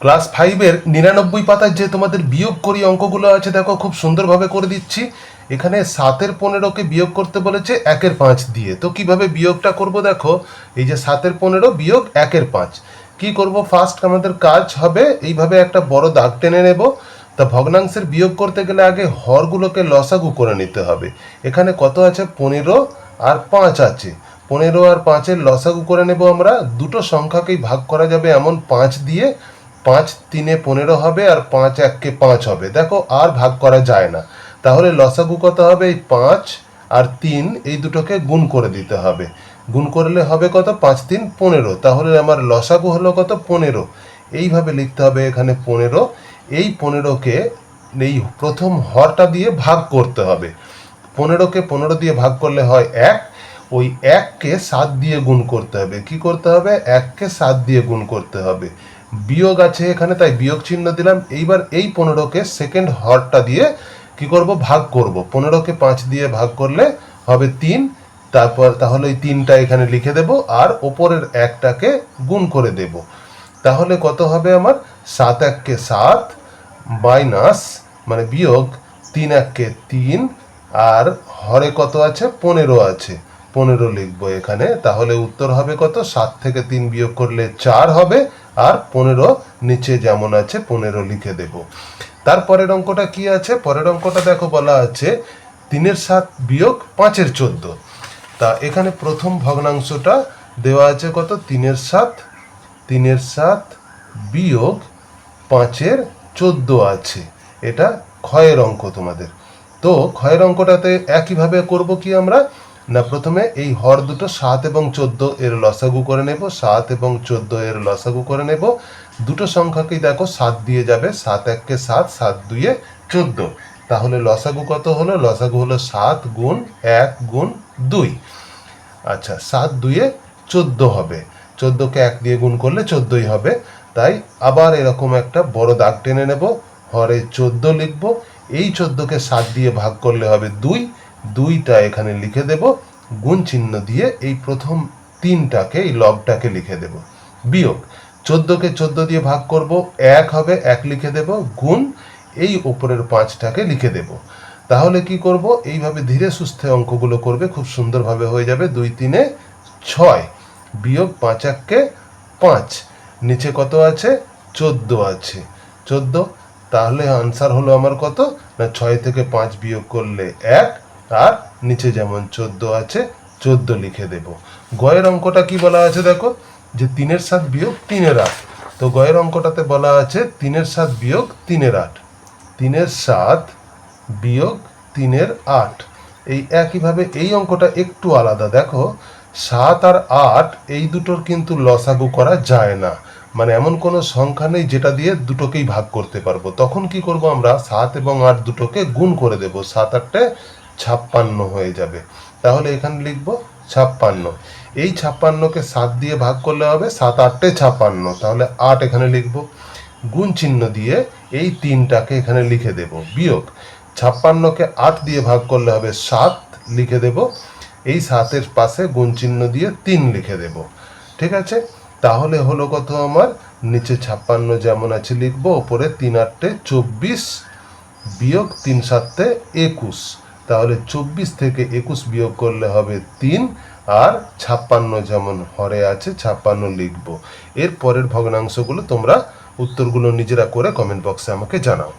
Class ফাইভের নিরানব্বই পাতার যে তোমাদের বিয়োগ করি অঙ্কগুলো আছে, দেখো খুব সুন্দরভাবে করে দিচ্ছি। এখানে সাতের পনেরোকে বিয়োগ করতে বলেছে, একের পাঁচ দিয়ে। তো কীভাবে বিয়োগটা করব দেখো, এই যে সাতের পনেরো বিয়োগ একের পাঁচ। কি করব? ফার্স্ট আমাদের কাজ হবে, এইভাবে একটা বড় দাগ টেনে নেব। তা ভগ্নাংশের বিয়োগ করতে গেলে আগে হরগুলোকে লসাগু করে নিতে হবে। এখানে কত আছে? পনেরো আর পাঁচ আছে। পনেরো আর পাঁচের লসাগু করে নেব আমরা। দুটো সংখ্যাকেই ভাগ করা যাবে এমন পাঁচ দিয়ে। পাঁচ তিনে পনেরো হবে আর পাঁচ এককে পাঁচ হবে। দেখো, আর ভাগ করা যায় না। তাহলে লসাগু কত হবে? এই পাঁচ আর তিন, এই দুটোকে গুণ করে দিতে হবে। গুণ করলে হবে কত? পাঁচ তিন পনেরো। তাহলে আমার লসাগু হলো কত? পনেরো। এইভাবে লিখতে হবে এখানে পনেরো। এই পনেরোকে, এই প্রথম হরটা দিয়ে ভাগ করতে হবে। পনেরোকে পনেরো দিয়ে ভাগ করলে হয় এক। ওই এককে সাত দিয়ে গুণ করতে হবে। কি করতে হবে? এককে সাত দিয়ে গুণ করতে হবে। বিয়োগ আছে এখানে, তাই বিয়োগ চিহ্ন দিলাম। এইবার এই পনেরোকে সেকেন্ড হরটা দিয়ে কি করব? ভাগ করব। পনেরোকে পাঁচ দিয়ে ভাগ করলে হবে তিন। তারপর তাহলে এই তিনটা এখানে লিখে দেব আর ওপরের একটাকে গুণ করে দেব। তাহলে কত হবে আমার? সাত এককে সাত মাইনাস মানে বিয়োগ তিন এককে তিন। আর হরে কত আছে? পনেরো আছে। পনেরো লিখব এখানে। তাহলে উত্তর হবে কত? সাত থেকে তিন বিয়োগ করলে চার হবে। আর পনেরো নিচে যেমন আছে পনেরো লিখে দেব। তারপরের অঙ্কটা কি আছে? পরের অঙ্কটা দেখো বলা আছে তিনের সাত বিয়োগ পাঁচের চোদ্দ। তা এখানে প্রথম ভগ্নাংশটা দেওয়া আছে কত? তিনের সাত তিনের সাত বিয়োগ পাঁচের চোদ্দ আছে। এটা ক্ষয়ের অঙ্ক তোমাদের। তো ক্ষয়ের অঙ্কটাতে একইভাবে করব কি আমরা? না, প্রথমে এই হর দুটো সাত এবং চোদ্দ এর লসাগু করে নেব, সাত এবং চোদ্দ এর লসাগু করে নেব। দুটো সংখ্যাকেই দেখো, সাত দিয়ে যাবে, সাত এককে সাত সাত দুইয়ে চোদ্দ। তাহলে লসাগু কত হলো? লসাগু হলো সাত গুণ এক গুণ দুই। আচ্ছা সাত দুইয়ে চোদ্দ হবে। চোদ্দোকে এক দিয়ে গুণ করলে চোদ্দই হবে। তাই আবার এরকম একটা বড় দাগ টেনে নেব। হরে চোদ্দ লিখব। এই চোদ্দোকে সাত দিয়ে ভাগ করলে হবে দুই। দুইটা এখানে লিখে দেব, গুণ চিহ্ন দিয়ে এই প্রথম তিনটাকে, এই লবটাকে লিখে দেব। বিয়োগ। চোদ্দোকে চোদ্দ দিয়ে ভাগ করব, এক হবে এক লিখে দেব, গুণ এই উপরের পাঁচটাকে লিখে দেব। তাহলে কি করব? এইভাবে ধীরে সুস্থে অঙ্কগুলো করবে, খুব সুন্দরভাবে হয়ে যাবে। দুই তিনে ছয়। বিয়োগ পাঁচ এককে পাঁচ। নিচে কত আছে? চোদ্দ আছে। চোদ্দ। তাহলে আনসার হলো আমার কত? না, ছয় থেকে পাঁচ বিয়োগ করলে এক আর নিচে যেমন চোদ্দ আছে, চোদ্দ লিখে দেব। গয়ের অঙ্কটা কি বলা আছে দেখো? যে তিনের সাত বিয়োগ তিনের আট। তো গয়ের অঙ্কটাতে বলা আছে তিনের সাত বিয়োগ তিনের আট। তিনের সাত বিয়োগ তিনের আট। এই একইভাবে এই অঙ্কটা একটু আলাদা। দেখো, সাত আর আট, এই দুটোর কিন্তু লসাগু করা যায় না। মানে এমন কোনো সংখ্যা নেই যেটা দিয়ে দুটোকেই ভাগ করতে পারব। তখন কি করব আমরা? সাত এবং আট দুটোকে গুণ করে দেব। সাত আটটে ছাপ্পান্ন হয়ে যাবে। তাহলে এখানে লিখব ছাপ্পান্ন। এই ছাপ্পান্নকে সাত দিয়ে ভাগ করলে হবে সাত আটটে ছাপ্পান্ন। তাহলে আট এখানে লিখব। গুণ চিহ্ন দিয়ে এই তিনটাকে এখানে লিখে দেব। বিয়োগ। ছাপ্পান্নকে আট দিয়ে ভাগ করলে হবে সাত লিখে দেব। এই সাতের পাশে গুণ চিহ্ন দিয়ে তিন লিখে দেব। ঠিক আছে? তাহলে হলো কত আমার? নিচে ছাপ্পান্ন যেমন আছে লিখব, ওপরে তিন আটটে চব্বিশ, বিয়োগ তিন সাতটে একুশ। তাহলে চব্বিশ থেকে একুশ বিয়োগ করলে হবে তিন, আর ছাপ্পান্ন যেমন হরে আছে, ছাপ্পান্ন লিখব। এর পরের ভগ্নাংশগুলো তোমরা উত্তরগুলো নিজেরা করে কমেন্ট বক্সে আমাকে জানাও।